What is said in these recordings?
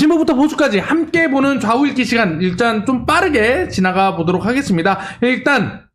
진보부터 보수까지 함께 보는 좌우 읽기 시간 일단 좀 빠르게 지나가 보도록 하겠습니다. 일단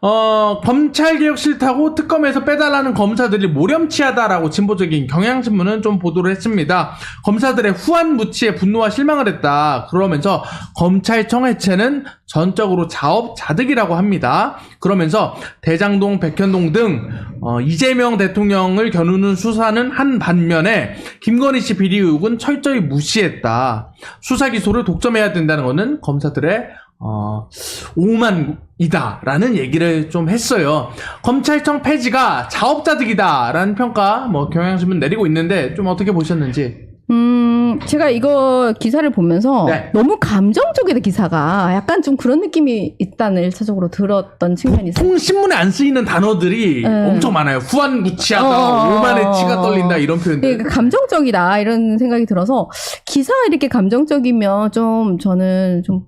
어, 검찰 개혁 싫다고 특검에서 빼달라는 검사들이 모렴치하다라고 진보적인 경향신문은 좀 보도를 했습니다. 검사들의 후한 무치에 분노와 실망을 했다. 그러면서 검찰청 해체는 전적으로 자업자득이라고 합니다. 그러면서 대장동, 백현동 등 어, 이재명 대통령을 겨누는 수사는 한 반면에 김건희 씨 비리 의혹은 철저히 무시했다. 수사 기소를 독점해야 된다는 것은 검사들의 어, 오만이다라는 얘기를 좀 했어요. 검찰청 폐지가 자업자득이다라는 평가 뭐 경향신문 내리고 있는데 좀 어떻게 보셨는지. 음, 제가 이거 기사를 보면서 네. 너무 감정적이다 기사가 약간 좀 그런 느낌이 있다는 일차적으로 들었던 측면이 있어요. 통 신문에 안 쓰이는 단어들이 네. 엄청 많아요. 후한 무치하다, 어. 오만에 치가 떨린다 이런 표현들. 네, 감정적이다 이런 생각이 들어서 기사가 이렇게 감정적이면 좀 저는 좀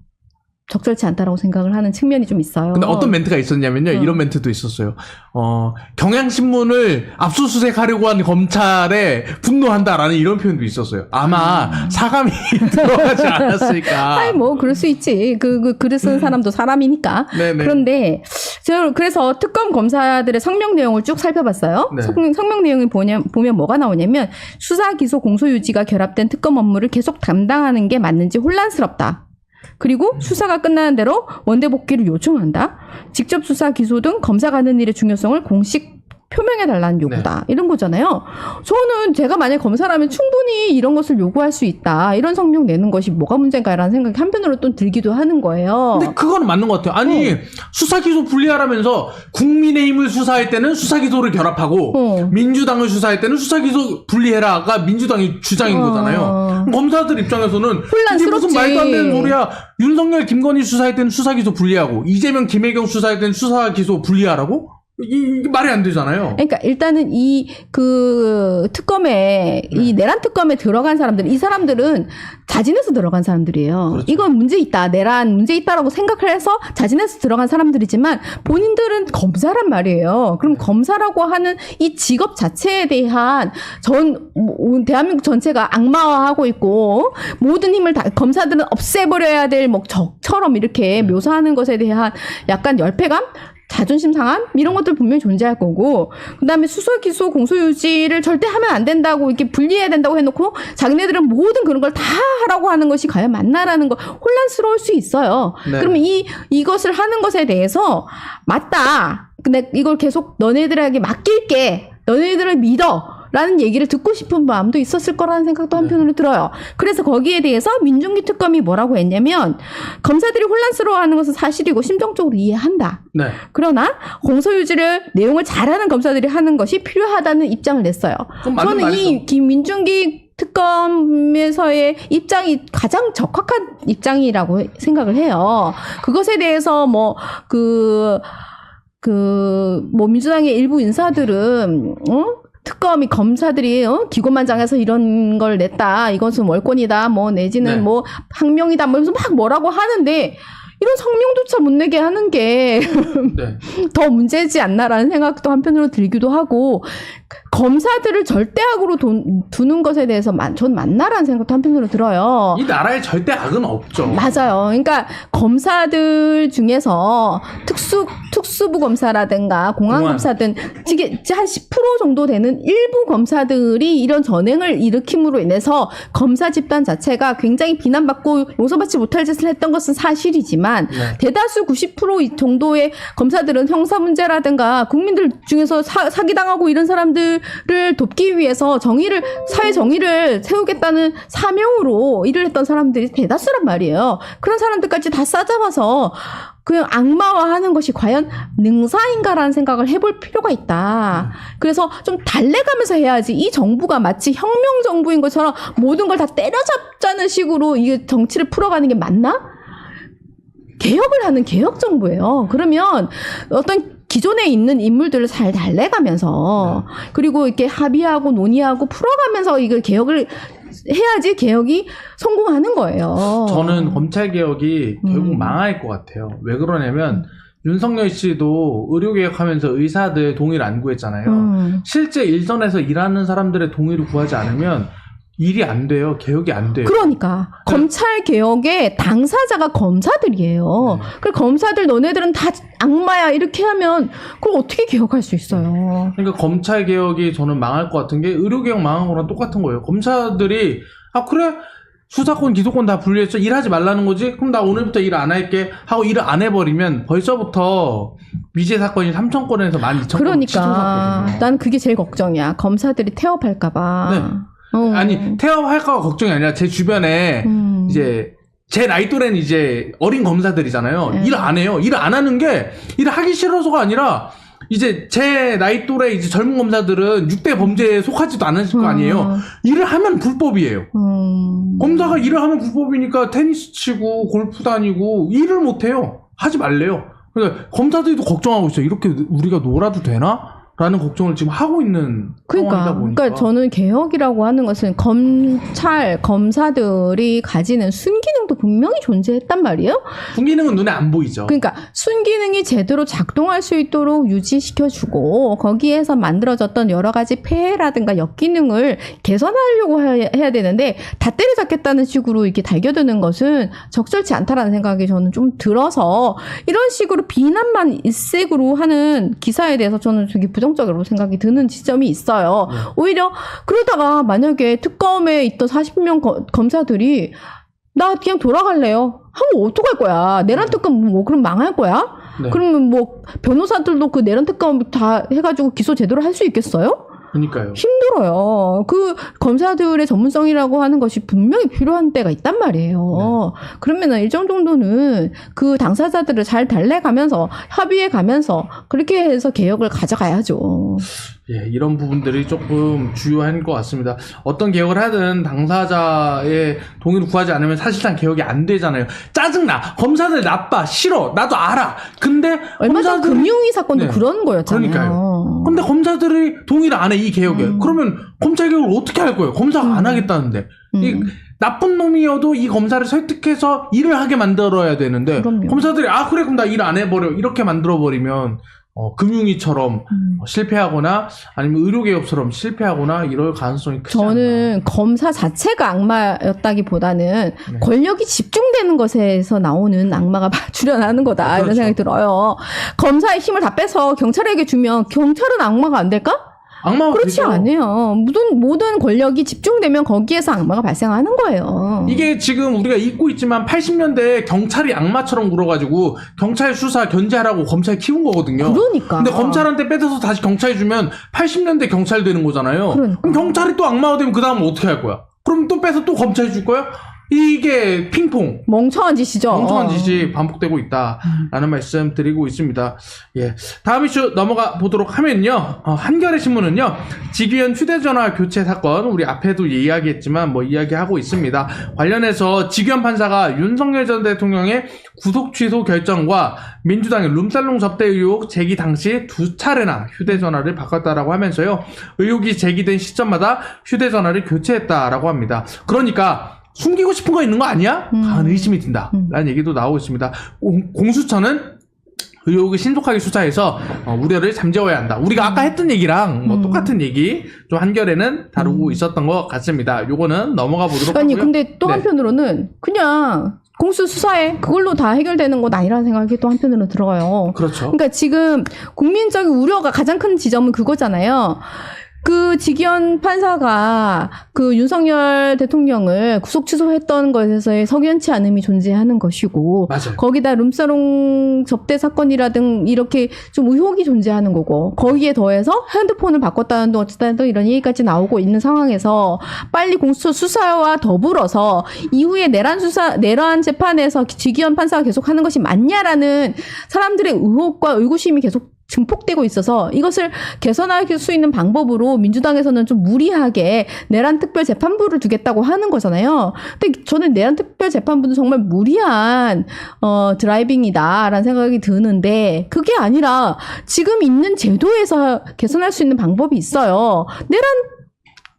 적절치 않다라고 생각을 하는 측면이 좀 있어요. 근데 어떤 멘트가 있었냐면요. 어. 이런 멘트도 있었어요. 어, 경향신문을 압수수색하려고 한 검찰에 분노한다라는 이런 표현도 있었어요. 아마 사감이 들어가지 않았을까. 음. 아니 뭐 그럴 수 있지. 그, 그 글을 쓰는 사람도 사람이니까. 네네. 그런데 제가 그래서 특검 검사들의 성명 내용을 쭉 살펴봤어요. 네. 성, 성명 내용을 보냐, 보면 뭐가 나오냐면 수사 기소 공소 유지가 결합된 특검 업무를 계속 담당하는 게 맞는지 혼란스럽다. 그리고 수사가 끝나는 대로 원대 복귀를 요청한다. 직접 수사 기소 등 검사가 하는 일의 중요성을 공식 표명해 달라는 요구다. 이런 거잖아요. 저는 제가 만약 검사라면 충분히 이런 것을 요구할 수 있다. 이런 성명 내는 것이 뭐가 문제인가라는 생각이 한편으로 또 들기도 하는 거예요. 근데 그거는 맞는 것 같아요. 아니, 수사 기소 분리하라면서 국민의힘을 수사할 때는 수사 기소를 결합하고 어. 민주당을 수사할 때는 수사 기소 분리해라가 민주당의 주장인 어. 거잖아요. 검사들 입장에서는 혼란스럽지. 무슨 말도 안 되는 소리야. 윤석열, 김건희 수사할 때는 수사 기소 분리하고 이재명, 김혜경 수사할 때는 수사 기소 분리하라고? 이, 말이 안 되잖아요. 그러니까 일단은 이 그 특검에 네. 이 내란 특검에 들어간 사람들 이 사람들은 자진해서 들어간 사람들이에요. 그렇죠. 이건 문제 있다 내란 문제 있다라고 생각을 해서 자진해서 들어간 사람들이지만 본인들은 검사란 말이에요. 그럼 검사라고 하는 이 직업 자체에 대한 전 뭐, 대한민국 전체가 악마화하고 있고 모든 힘을 다 검사들은 없애버려야 될 뭐 적처럼 이렇게 묘사하는 것에 대한 약간 열패감 자존심 상함 이런 것들 분명히 존재할 거고 그다음에 수사 기소 공소 유지를 절대 하면 안 된다고 이렇게 분리해야 된다고 해놓고 자기네들은 모든 그런 걸 다 하라고 하는 것이 과연 맞나라는 거 혼란스러울 수 있어요. 네. 그러면 이 이것을 하는 것에 대해서 맞다. 근데 이걸 계속 너네들에게 맡길게. 너네들을 믿어. 라는 얘기를 듣고 싶은 마음도 있었을 거라는 생각도 한편으로 들어요. 그래서 거기에 대해서 민중기 특검이 뭐라고 했냐면 검사들이 혼란스러워하는 것은 사실이고 심정적으로 이해한다. 네. 그러나 공소유지를 내용을 잘하는 검사들이 하는 것이 필요하다는 입장을 냈어요. 저는. 이 김민중기 특검에서의 입장이 가장 적합한 입장이라고 생각을 해요. 그것에 대해서 뭐그 그 뭐 민주당의 일부 인사들은 어? 특검이 검사들이 어? 기고만장해서 이런 걸 냈다. 이것은 월권이다. 뭐 내지는 네. 뭐 항명이다. 뭐 이러면서 막 뭐라고 하는데 이런 성명조차 못 내게 하는 게 네. 더 문제지 않나라는 생각도 한편으로 들기도 하고 검사들을 절대악으로 돈- 두는 것에 대해서 만- 전 맞나라는 생각도 한편으로 들어요. 이 나라에 절대 악은 없죠. 맞아요. 그러니까 검사들 중에서 특수 특수부 검사라든가 공안. 검사든 이게 한 10% 정도 되는 일부 검사들이 이런 전행을 일으킴으로 인해서 검사 집단 자체가 굉장히 비난받고 용서받지 못할 짓을 했던 것은 사실이지만 네. 대다수 90% 정도의 검사들은 형사 문제라든가 국민들 중에서 사, 사기당하고 이런 사람들 을 돕기 위해서 정의를 사회 정의를 세우겠다는 사명으로 일을 했던 사람들이 대다수란 말이에요. 그런 사람들까지 다 싸잡아서 그냥 악마화하는 것이 과연 능사인가라는 생각을 해볼 필요가 있다. 그래서 좀 달래가면서 해야지 이 정부가 마치 혁명 정부인 것처럼 모든 걸 다 때려잡자는 식으로 이게 정치를 풀어가는 게 맞나? 개혁을 하는 개혁 정부예요. 그러면 어떤 기존에 있는 인물들을 잘 달래가면서 그리고 이렇게 합의하고 논의하고 풀어가면서 이걸 개혁을 해야지 개혁이 성공하는 거예요. 저는 검찰 개혁이 결국 음. 망할 것 같아요. 왜 그러냐면 윤석열 씨도 의료 개혁하면서 의사들 동의를 안 구했잖아요. 음. 실제 일선에서 일하는 사람들의 동의를 구하지 않으면 일이 안 돼요. 개혁이 안 돼요. 그러니까 네. 검찰 개혁의 당사자가 검사들이에요. 네. 그 검사들 너네들은 다 악마야 이렇게 하면 그걸 어떻게 개혁할 수 있어요? 그러니까 검찰 개혁이 저는 망할 것 같은 게 의료 개혁 망한 거랑 똑같은 거예요. 검사들이 아 그래 수사권 기소권 다 분리했죠. 일하지 말라는 거지. 그럼 나 오늘부터 일 안 할게 하고 일을 안 해버리면 벌써부터 위제 사건이 3천 건에서 12,000건 그러니까 난 그게 제일 걱정이야. 검사들이 태업할까봐. 네. 어. 아니 태업할까 걱정이 아니라 제 주변에 음. 이제 제 나이 또래는 이제 어린 검사들이잖아요. 네. 일을 안 해요. 일을 안 하는 게 일을 하기 싫어서가 아니라 이제 제 나이 또래 이제 젊은 검사들은 6대 범죄에 속하지도 않으실 거 아니에요. 일을 하면 불법이에요. 음. 검사가 일을 하면 불법이니까 테니스 치고 골프 다니고 일을 못 해요. 하지 말래요. 그러니까 검사들도 걱정하고 있어요. 이렇게 우리가 놀아도 되나? 라는 걱정을 지금 하고 있는 그러니까, 상황이다 보니까. 그러니까 저는 개혁이라고 하는 것은 검찰 검사들이 가지는 순기능도 분명히 존재했단 말이에요. fun기능은 눈에 안 보이죠. 그러니까 순기능이 제대로 작동할 수 있도록 유지시켜주고 거기에서 만들어졌던 여러 가지 폐해라든가 역기능을 개선하려고 해- 해야 되는데 다 때려잡겠다는 식으로 이렇게 달겨드는 것은 적절치 않다라는 생각이 저는 좀 들어서 이런 식으로 비난만 일색으로 하는 기사에 대해서 저는 되게 부정 적으로 생각이 드는 지점이 있어요. 네. 오히려 그러다가 만약에 특검에 있던 40명 거- 검사들이 나 그냥 돌아갈래요. 하면 어떡할 거야? 내란 특검 뭐 그럼 망할 거야? 네. 그러면 뭐 변호사들도 그 내란 특검 다 해가지고 기소 제대로 할 수 있겠어요? 그러니까요. 힘들어요. 그 검사들의 전문성이라고 하는 것이 분명히 필요한 때가 있단 말이에요. 그러면은 일정 정도는 그 당사자들을 잘 달래가면서 협의해 가면서 그렇게 해서 개혁을 가져가야죠. 예, 이런 부분들이 조금 주요한 것 같습니다. 어떤 개혁을 하든 당사자의 동의를 구하지 않으면 사실상 개혁이 안 되잖아요. 짜증나. 검사들 나빠. 싫어. 나도 알아. 근데 얼마 전 검사들이- 금융위 사건도 네. 그런 거였잖아요. 그러니까요. 근데 검사들이 동의를 안 해, 이 개혁에. 음. 그러면 검찰 개혁을 어떻게 할 거예요? 검사가 안 음. 하겠다는데. 음. 이 나쁜 놈이어도 이 검사를 설득해서 일을 하게 만들어야 되는데 그럼요. 검사들이 아 그래 그럼 나 일 안 해버려 이렇게 만들어 버리면 어, 금융위처럼 음. 어, 실패하거나 아니면 의료개혁처럼 실패하거나 이럴 가능성이 크지 않나. 저는 검사 자체가 악마였다기보다는 네. 권력이 집중되는 것에서 나오는 악마가 출현하는 거다 그렇죠. 이런 생각이 들어요. 검사의 힘을 다 빼서 경찰에게 주면 경찰은 악마가 안 될까? 악마가 그렇지 되죠. 않아요. 모든 모든 권력이 집중되면 거기에서 악마가 발생하는 거예요. 이게 지금 우리가 잊고 있지만 80년대 경찰이 악마처럼 굴어가지고 경찰 수사 견제하라고 검찰 키운 거거든요. 그러니까. 근데 검찰한테 뺏어서 다시 경찰 주면 80년대 경찰 되는 거잖아요. 그러니까. 그럼 경찰이 또 악마가 되면 그 다음 어떻게 할 거야? 그럼 또 빼서 또 검찰 줄 거야? 이게 핑퐁. 멍청한 짓이죠. 멍청한 짓이 반복되고 있다라는 말씀 드리고 있습니다. 예. 다음 이슈 넘어가 보도록 하면요. 어, 한겨레 신문은요. 직위원 휴대전화 교체 사건 우리 앞에도 이야기했지만 뭐 이야기하고 있습니다. 관련해서 직위원 판사가 윤석열 전 대통령의 구속 취소 결정과 민주당의 룸살롱 접대 의혹 제기 당시 두 차례나 휴대전화를 바꿨다라고 하면서요. 의혹이 제기된 시점마다 휴대전화를 교체했다라고 합니다. 그러니까 숨기고 싶은 거 있는 거 아니야? 음. 강한 의심이 든다. 음. 라는 얘기도 나오고 있습니다. 공, 공수처는 의혹을 신속하게 수사해서 어, 우려를 잠재워야 한다. 우리가 아까 했던 얘기랑 뭐 음. 똑같은 얘기 좀 한결에는 다루고 음. 있었던 것 같습니다. 요거는 넘어가 보도록 아니 하고요. 근데 또 네. 한편으로는 그냥 공수 수사해 그걸로 다 해결되는 건 아니라는 생각이 또 한편으로 들어요. 그렇죠. 그러니까 지금 국민적인 우려가 가장 큰 지점은 그거잖아요. 그 직위원 판사가 그 윤석열 대통령을 구속 취소했던 것에서의 석연치 않음이 존재하는 것이고 맞아요. 거기다 룸사롱 접대 사건이라든 이렇게 좀 의혹이 존재하는 거고 거기에 더해서 핸드폰을 바꿨다는 등 어쨌다는 등 이런 얘기까지 나오고 있는 상황에서 빨리 공수처 수사와 더불어서 이후에 내란 수사 내란 재판에서 직위원 판사가 계속 하는 것이 맞냐라는 사람들의 의혹과 의구심이 계속 증폭되고 있어서 이것을 개선할 수 있는 방법으로 민주당에서는 좀 무리하게 내란 특별 재판부를 두겠다고 하는 거잖아요. 근데 저는 내란 특별 재판부는 정말 무리한 어 드라이빙이다라는 생각이 드는데 그게 아니라 지금 있는 제도에서 개선할 수 있는 방법이 있어요. 내란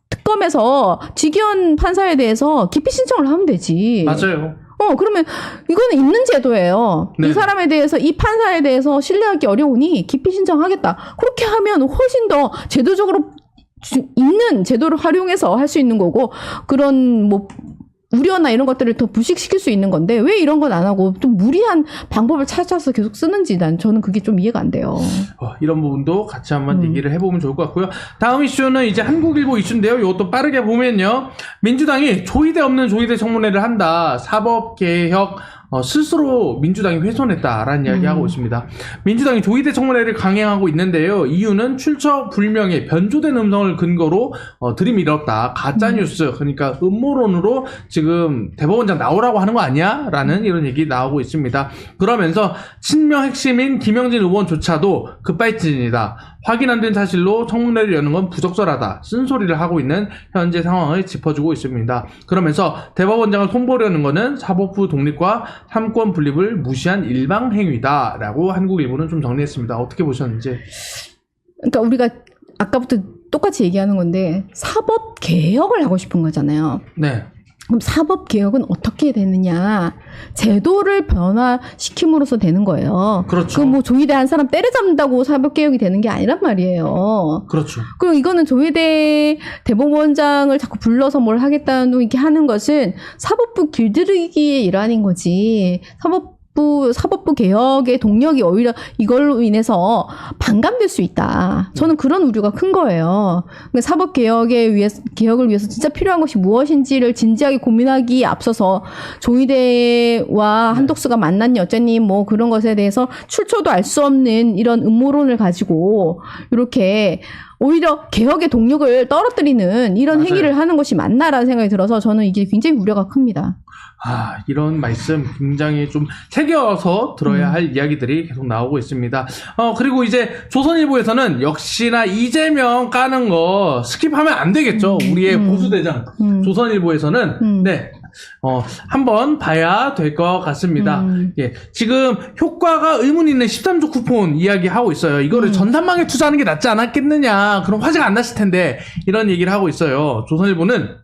특검에서 직위원 판사에 대해서 기피 신청을 하면 되지. 맞아요. 어, 그러면 이거는 있는 제도예요. 네. 이 사람에 대해서, 이 판사에 대해서 신뢰하기 어려우니 기피 신청하겠다. 그렇게 하면 훨씬 더 제도적으로 주- 있는 제도를 활용해서 할 수 있는 거고 그런 뭐 우려나 이런 것들을 더 부식시킬 수 있는 건데 왜 이런 건 안 하고 좀 무리한 방법을 찾아서 계속 쓰는지 난 저는 그게 좀 이해가 안 돼요. 어, 이런 부분도 같이 한번 음. 얘기를 해보면 좋을 것 같고요. 다음 이슈는 이제 한국일보 이슈인데요. 이것도 빠르게 보면요. 민주당이 조의대 없는 조의대 청문회를 한다. 사법개혁 어, 스스로 민주당이 훼손했다라는 이야기 하고 음. 있습니다. 민주당이 조의대 청문회를 강행하고 있는데요. 이유는 출처 불명의 변조된 음성을 근거로 어, 들이밀었다. 가짜 뉴스 그러니까 음모론으로 지금 대법원장 나오라고 하는 거 아니야?라는 이런 얘기 나오고 있습니다. 그러면서 친명 핵심인 김영진 의원조차도 급발진이다. 확인 안 된 사실로 청문회를 여는 건 부적절하다. 쓴소리를 하고 있는 현재 상황을 짚어주고 있습니다. 그러면서 대법원장을 손보려는 것은 사법부 독립과 삼권 분립을 무시한 일방 행위다라고 한국일보는 좀 정리했습니다. 어떻게 보셨는지? 그러니까 우리가 아까부터 똑같이 얘기하는 건데 사법 개혁을 하고 싶은 거잖아요. 네, 그럼 사법 개혁은 어떻게 되느냐? 제도를 변화시킴으로써 되는 거예요. 그렇죠. 그뭐 조의대 한 사람 때려잡는다고 사법 개혁이 되는 게 아니란 말이에요. 그렇죠. 그리고 이거는 조의대 대법원장을 자꾸 불러서 뭘 하겠다는 이렇게 하는 것은 사법부 길들이기의 일환인 거지. 사법 부 사법부 개혁의 동력이 오히려 이걸로 인해서 반감될 수 있다. 저는 그런 우려가 큰 거예요. 그러니까 사법 개혁에 위해서 개혁을 위해서 진짜 필요한 것이 무엇인지를 진지하게 고민하기에 앞서서 조의대와 네. 한독수가 만났니 어쩌니 뭐 그런 것에 대해서 출처도 알 수 없는 이런 음모론을 가지고 이렇게 오히려 개혁의 동력을 떨어뜨리는 이런 맞아요. 행위를 하는 것이 맞나라는 생각이 들어서 저는 이게 굉장히 우려가 큽니다. 아, 이런 말씀 굉장히 좀 새겨서 들어야 음. 할 이야기들이 계속 나오고 있습니다. 어, 그리고 이제 조선일보에서는 역시나 이재명 까는 거 스킵하면 안 되겠죠. 음. 우리의 음. 보수대장. 음. 조선일보에서는 음. 네. 어, 한번 봐야 될 것 같습니다. 음. 예. 지금 효과가 의문 있는 13조 쿠폰 이야기 하고 있어요. 이거를 음. 전산망에 투자하는 게 낫지 않았겠느냐. 그럼 화제가 안 났을 텐데. 이런 얘기를 하고 있어요. 조선일보는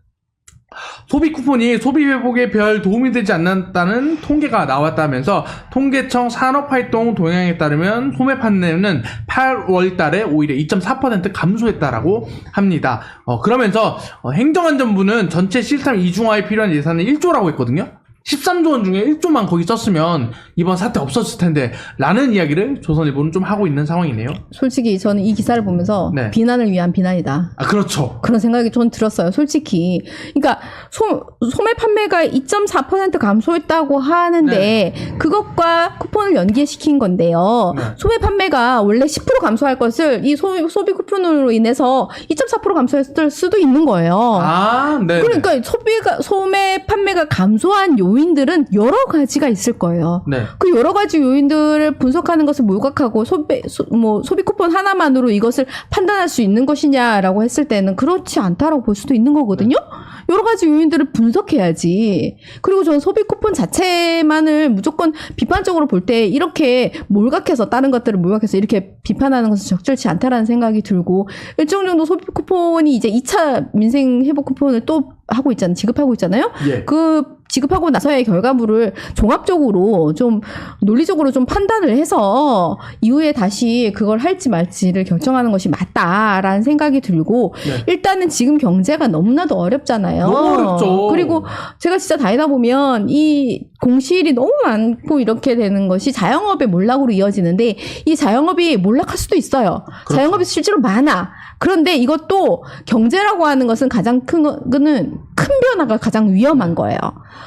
소비 쿠폰이 소비 회복에 별 도움이 되지 않는다는 통계가 나왔다면서 통계청 산업활동 동향에 따르면 소매 판매는 8월 달에 오히려 2.4% 감소했다라고 합니다. 어, 그러면서 어, 행정안전부는 전체 시스템 이중화에 필요한 예산은 1조라고 했거든요. 13조 원 중에 1조만 거기 썼으면 이번 사태 없었을 텐데 라는 이야기를 조선일보는 좀 하고 있는 상황이네요. 솔직히 저는 이 기사를 보면서 네. 비난을 위한 비난이다. 아 그렇죠. 그런 생각이 좀 들었어요, 솔직히. 그러니까 소, 소매 판매가 2.4% 감소했다고 하는데 그것과 쿠폰을 연계시킨 건데요. 네. 소매 판매가 원래 10% 감소할 것을 이 소, 소비 쿠폰으로 인해서 2.4% 감소했을 수도 있는 거예요. 아, 네. 그러니까 소비가 소매 판매가 감소한 요인 들은 여러 가지가 있을 거예요. 네. 그 여러 가지 요인들을 분석하는 것을 몰각하고 소비 소, 뭐 소비 쿠폰 하나만으로 이것을 판단할 수 있는 것이냐라고 했을 때는 그렇지 않다라고 볼 수도 있는 거거든요. 여러 가지 요인들을 분석해야지. 그리고 저는 소비 쿠폰 자체만을 무조건 비판적으로 볼 때 이렇게 몰각해서 다른 것들을 몰각해서 이렇게 비판하는 것은 적절치 않다라는 생각이 들고 일정 정도 소비 쿠폰이 이제 2차 민생 회복 쿠폰을 또 하고 있잖아요. 지급하고 있잖아요. 예. 그 지급하고 나서의 결과물을 종합적으로 좀 논리적으로 좀 판단을 해서 이후에 다시 그걸 할지 말지를 결정하는 것이 맞다라는 생각이 들고 네. 일단은 지금 경제가 너무나도 어렵잖아요. 너무 어렵죠. 그리고 제가 진짜 다니다 보면 이 공실이 너무 많고 이렇게 되는 것이 자영업의 몰락으로 이어지는데 이 자영업이 몰락할 수도 있어요. 그렇죠. 자영업이 실제로 많아. 그런데 이것도 경제라고 하는 것은 가장 큰 거는 큰 변화가 가장 위험한 거예요.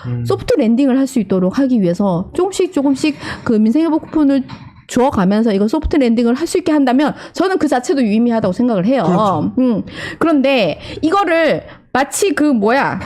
음. 소프트 랜딩을 할 수 있도록 하기 위해서 조금씩 조금씩 그 민생회복 쿠폰을 주어가면서 이거 소프트 랜딩을 할 수 있게 한다면 저는 그 자체도 유의미하다고 생각을 해요. 그렇죠. 음. 그런데 이거를 마치 그 뭐야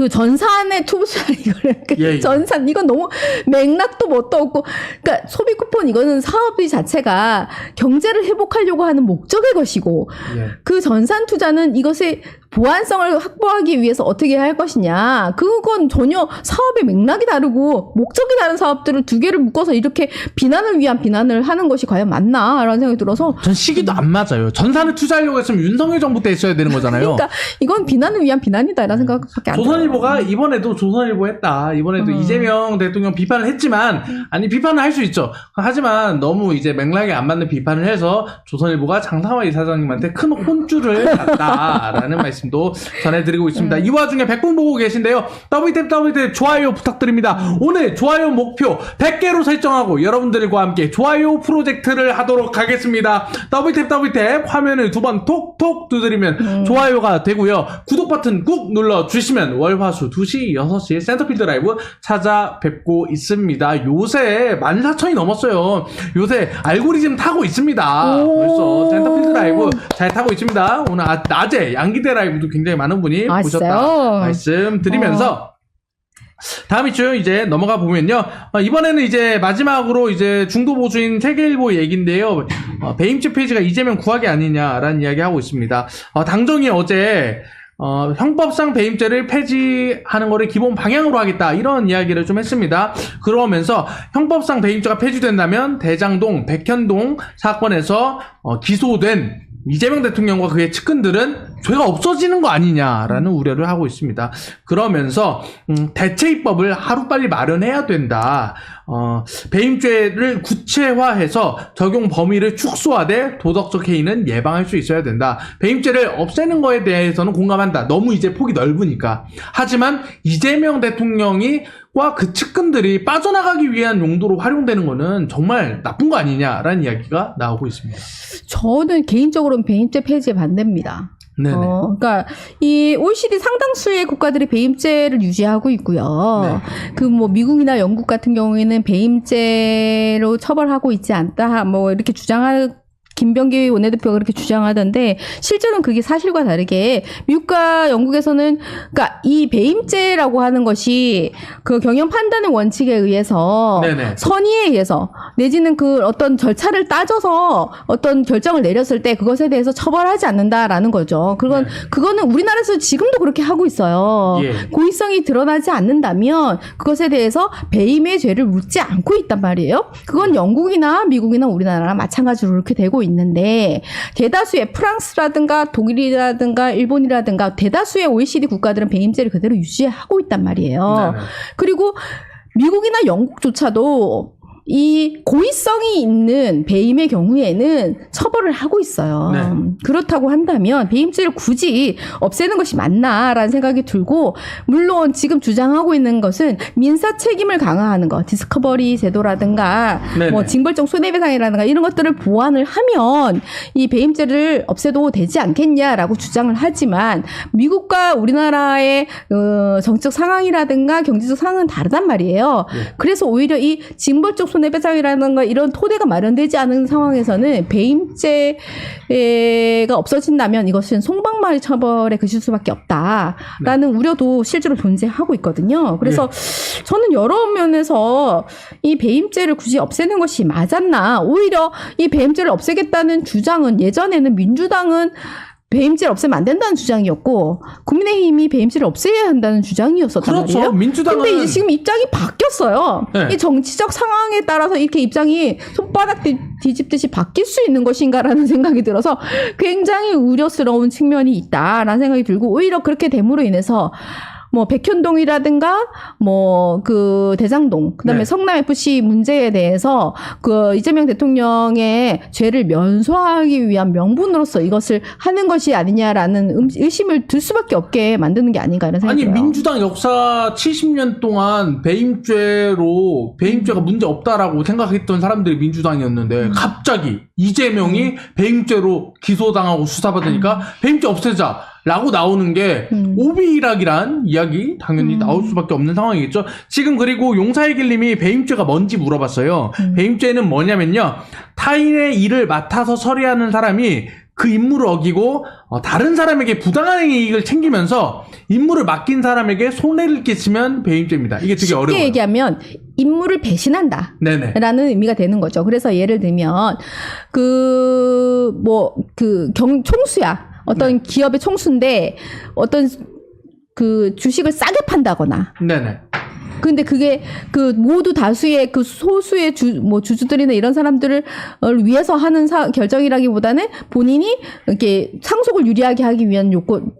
그 전산의 투자 이거를 그 예, 예. 전산 이건 너무 맥락도 뭣도 없고 그러니까 소비 쿠폰 이거는 사업이 자체가 경제를 회복하려고 하는 목적의 것이고 예. 그 전산 투자는 이것의 보안성을 확보하기 위해서 어떻게 할 것이냐. 그건 전혀 사업의 맥락이 다르고 목적이 다른 사업들을 두 개를 묶어서 이렇게 비난을 위한 비난을 하는 것이 과연 맞나라는 생각이 들어서 전 시기도 안 맞아요. 전산을 투자하려고 했으면 윤석열 정부 때 했어야 되는 거잖아요. 그러니까 이건 비난을 위한 비난이다라는 생각밖에 안 들어요. 조선일보가 이번에도 조선일보 했다. 이번에도 음. 이재명 대통령 비판을 했지만 아니 비판을 할 수 있죠. 하지만 너무 이제 맥락에 안 맞는 비판을 해서 조선일보가 장상화 이사장님한테 큰 혼쭐을 갔다라는 말씀 도 전해드리고 있습니다. 음. 이 와중에 100분 보고 계신데요. WTF WTF 좋아요 부탁드립니다. 오늘 좋아요 목표 100개로 설정하고 여러분들과 함께 좋아요 프로젝트를 하도록 하겠습니다. WTF WTF 화면을 두 번 톡톡 두드리면 음. 좋아요가 되고요. 구독 버튼 꾹 눌러 주시면 월화수 2시, 6시 센터필드 라이브 찾아뵙고 있습니다. 요새 14,000이 넘었어요. 요새 알고리즘 타고 있습니다. 오. 벌써 센터필드 라이브 잘 타고 있습니다. 오늘 아- 낮에 양기대 라이브 도 굉장히 많은 분이 아, 보셨다? 말씀드리면서 다음 이슈 이제 넘어가 보면요. 어, 이번에는 이제 마지막으로 이제 중도 보수인 세계일보 얘기인데요. 어, 배임죄 페이지가 이재명 구하기 아니냐라는 이야기 하고 있습니다. 어, 당정이 어제 어, 형법상 배임죄를 폐지하는 거를 기본 방향으로 하겠다 이런 이야기를 좀 했습니다. 그러면서 형법상 배임죄가 폐지된다면 대장동, 백현동 사건에서 어, 기소된 이재명 대통령과 그의 측근들은 죄가 없어지는 거 아니냐라는 우려를 하고 있습니다. 그러면서 음, 대체 입법을 하루빨리 마련해야 된다. 어, 배임죄를 구체화해서 적용 범위를 축소하되 도덕적 해이는 예방할 수 있어야 된다. 배임죄를 없애는 거에 대해서는 공감한다. 너무 이제 폭이 넓으니까. 하지만 이재명 대통령이 과그 측근들이 빠져나가기 위한 용도로 활용되는 거는 정말 나쁜 거 아니냐라는 이야기가 나오고 있습니다. 저는 개인적으로는 배임죄 폐지에 반대입니다. 네네. 어, 그러니까 이 OECD 상당수의 국가들이 배임죄를 유지하고 있고요. 네. 그뭐 미국이나 영국 같은 경우에는 배임죄로 처벌하고 있지 않다. 뭐 이렇게 주장할 김병기 원내대표가 그렇게 주장하던데 실제로는 그게 사실과 다르게 미국과 영국에서는 그러니까 이 배임죄라고 하는 것이 그 경영 판단의 원칙에 의해서 네네. 선의에 의해서 내지는 그 어떤 절차를 따져서 어떤 결정을 내렸을 때 그것에 대해서 처벌하지 않는다라는 거죠. 그건 네. 그거는 우리나라에서 지금도 그렇게 하고 있어요. 예. 고의성이 드러나지 않는다면 그것에 대해서 배임의 죄를 묻지 않고 있단 말이에요. 그건 영국이나 미국이나 우리나라랑 마찬가지로 그렇게 되고 있는 데 대다수의 프랑스라든가 독일이라든가 일본이라든가 대다수의 OECD 국가들은 배임죄를 그대로 유지하고 있단 말이에요. 네네. 그리고 미국이나 영국조차도 이 고의성이 있는 배임의 경우에는 처벌을 하고 있어요. 네. 그렇다고 한다면 배임죄를 굳이 없애는 것이 맞나라는 생각이 들고 물론 지금 주장하고 있는 것은 민사 책임을 강화하는 것, 디스커버리 제도라든가 네네. 뭐 징벌적 손해배상이라든가 이런 것들을 보완을 하면 이 배임죄를 없애도 되지 않겠냐라고 주장을 하지만 미국과 우리나라의 어, 정치적 상황이라든가 경제적 상황은 다르단 말이에요. 예. 그래서 오히려 이 징벌적 손 해배상이라든가 이런 토대가 마련되지 않은 상황에서는 배임죄가 없어진다면 이것은 송방마의 처벌에 그칠 수밖에 없다라는 우려도 실제로 존재하고 있거든요. 그래서 저는 여러 면에서 이 배임죄를 굳이 없애는 것이 맞았나? 오히려 이 배임죄를 없애겠다는 주장은 예전에는 민주당은 배임죄를 없애면 안 된다는 주장이었고 국민의힘이 배임죄를 없애야 한다는 주장이었었단 그렇죠. 말이에요. 민주당은 근데 이제 지금 입장이 바뀌었어요. 네. 이 정치적 상황에 따라서 이렇게 입장이 손바닥 뒤- 뒤집듯이 바뀔 수 있는 것인가라는 생각이 들어서 굉장히 우려스러운 측면이 있다라는 생각이 들고 오히려 그렇게 됨으로 인해서 뭐 백현동이라든가 뭐 그 대장동 그다음에 네. 성남 FC 문제에 대해서 그 이재명 대통령의 죄를 면소하기 위한 명분으로서 이것을 하는 것이 아니냐라는 음- 의심을 들 수밖에 없게 만드는 게 아닌가 이런 생각이 아니 들어요. 민주당 역사 70년 동안 배임죄로 배임죄가 문제 없다라고 생각했던 사람들이 민주당이었는데 음. 갑자기 이재명이 배임죄로 기소당하고 수사받으니까 배임죄 없애자 라고 나오는 게 음. 오비락이란 이야기 당연히 음. 나올 수밖에 없는 상황이겠죠. 지금 그리고 용사의 길님이 배임죄가 뭔지 물어봤어요. 음. 배임죄는 뭐냐면요. 타인의 일을 맡아서 처리하는 사람이 그 임무를 어기고 어, 다른 사람에게 부당한 이익을 챙기면서 임무를 맡긴 사람에게 손해를 끼치면 배임죄입니다. 이게 되게 쉽게 어려워요. 얘기하면 임무를 배신한다. 네네. 라는 의미가 되는 거죠. 그래서 예를 들면 그 뭐그경 총수야. 어떤 기업의 총수인데 어떤 그 주식을 싸게 판다거나 네네. 근데 그게 그 모두 다수의 그 소수의 주 뭐 주주들이나 이런 사람들을 위해서 하는 사, 결정이라기보다는 본인이 이렇게 상속을 유리하게 하기 위한 요건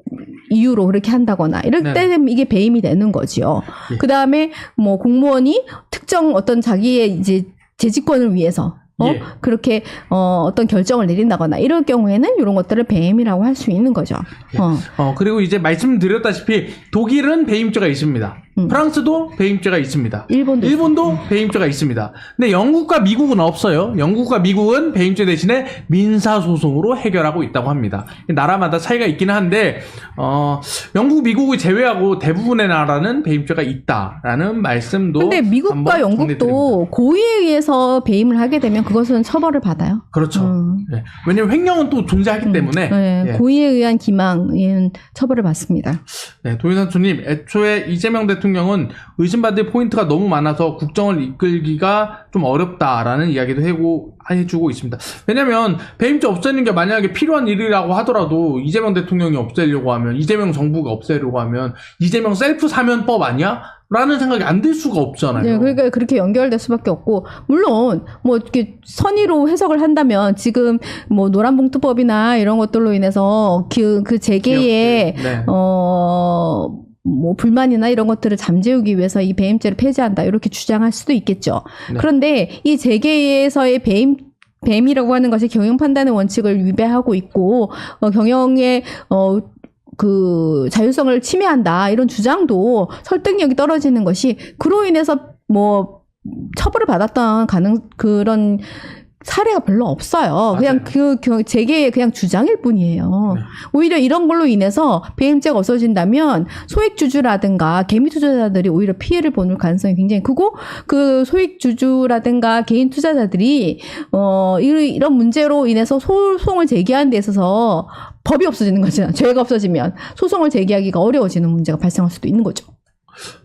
이유로 그렇게 한다거나 이럴 네. 때는 이게 배임이 되는 거지요. 예. 그 다음에 뭐 공무원이 특정 어떤 자기의 이제 재직권을 위해서 어? 예. 그렇게 어, 어떤 결정을 내린다거나 이럴 경우에는 이런 것들을 배임이라고 할 수 있는 거죠. 어. 어, 그리고 이제 말씀드렸다시피 독일은 배임죄가 있습니다. 음. 프랑스도 배임죄가 있습니다. 일본도 일본도 배임죄가 있습니다. 근데 영국과 미국은 없어요. 영국과 미국은 배임죄 대신에 민사소송으로 해결하고 있다고 합니다. 나라마다 차이가 있기는 한데, 어, 영국, 미국을 제외하고 대부분의 나라는 배임죄가 있다라는 말씀도. 근데 미국과 영국도. 고의에 의해서 배임을 하게 되면 그것은 처벌을 받아요. 그렇죠. 음. 네. 왜냐면 횡령은 또 존재하기 때문에. 네, 예. 고의에 의한 기망은 처벌을 받습니다. 네, 도윤산초님, 애초에 이재명 대통령 은 의심받을 포인트가 너무 많아서 국정을 이끌기가 좀 어렵다라는 이야기도 해고, 해주고 있습니다. 왜냐면, 배임죄 없애는 게 만약에 필요한 일이라고 하더라도, 이재명 대통령이 없애려고 하면, 이재명 정부가 없애려고 하면, 이재명 셀프 사면법 아니야? 라는 생각이 안 들 수가 없잖아요. 네, 그러니까 그렇게 연결될 수밖에 없고 물론 뭐 이렇게 선의로 해석을 한다면 지금 뭐 노란봉투법이나 이런 것들로 인해서 그, 그 재계의 기업들, 네. 어, 뭐 불만이나 이런 것들을 잠재우기 위해서 이 배임죄를 폐지한다 이렇게 주장할 수도 있겠죠. 네. 그런데 이 재계에서의 배임 뱀이라고 하는 것이 경영 판단의 원칙을 위배하고 있고 어, 경영의 어, 그 자율성을 침해한다 이런 주장도 설득력이 떨어지는 것이 그로 인해서 뭐 처벌을 받았던 가능 그런 사례가 별로 없어요. 그냥 맞아요. 그 겨- 재계의 그냥 주장일 뿐이에요. 네. 오히려 이런 걸로 인해서 배임죄가 없어진다면 소액 주주라든가 개미 투자자들이 오히려 피해를 보는 가능성이 굉장히 크고 그 소액 주주라든가 개인 투자자들이 어 이- 이런 문제로 인해서 소송을 제기하는 데 있어서 법이 없어지는 거죠. 죄가 없어지면 소송을 제기하기가 어려워지는 문제가 발생할 수도 있는 거죠.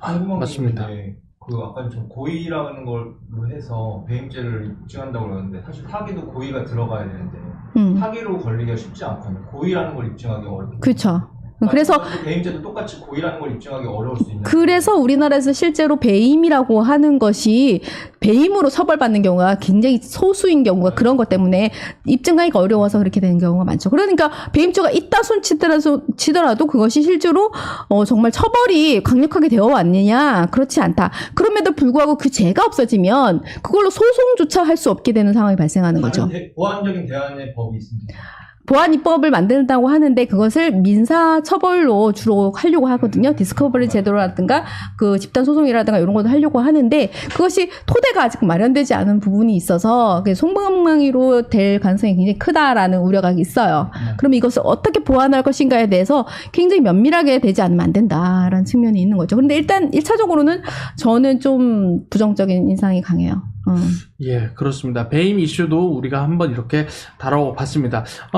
궁금한 맞습니다. 게 있는데, 그 아까 좀 고의라는 걸로 해서 배임죄를 입증한다고 그러는데 사실 타기도 고의가 들어가야 되는데 음. 타기로 걸리기가 쉽지 않거든요. 고의라는 걸 입증하기 어렵고. 그렇죠. 그래서 배임죄도 똑같이 고의라는 걸 입증하기 어려울 수 있는. 그래서 우리나라에서 실제로 배임이라고 하는 것이 배임으로 처벌받는 경우가 굉장히 소수인 경우가 그런 것 때문에 입증하기가 어려워서 그렇게 되는 경우가 많죠. 그러니까 배임죄가 있다 손치더라도 치더라도 그것이 실제로 어, 정말 처벌이 강력하게 되어 왔느냐 그렇지 않다. 그럼에도 불구하고 그 죄가 없어지면 그걸로 소송조차 할 수 없게 되는 상황이 발생하는 거죠. 대- 보완적인 대안의 법이 있습니다. 보안 입법을 만든다고 하는데 그것을 민사 처벌로 주로 하려고 하거든요. 디스커버리 제도라든가 그 집단 소송이라든가 이런 것도 하려고 하는데 그것이 토대가 아직 마련되지 않은 부분이 있어서 송방망이로 될 가능성이 굉장히 크다라는 우려가 있어요. 그럼 이것을 어떻게 보완할 것인가에 대해서 굉장히 면밀하게 되지 않으면 안 된다라는 측면이 있는 거죠. 그런데 일단 1차적으로는 저는 좀 부정적인 인상이 강해요. 어. 예, 그렇습니다. 배임 이슈도 우리가 한번 이렇게 다뤄봤습니다.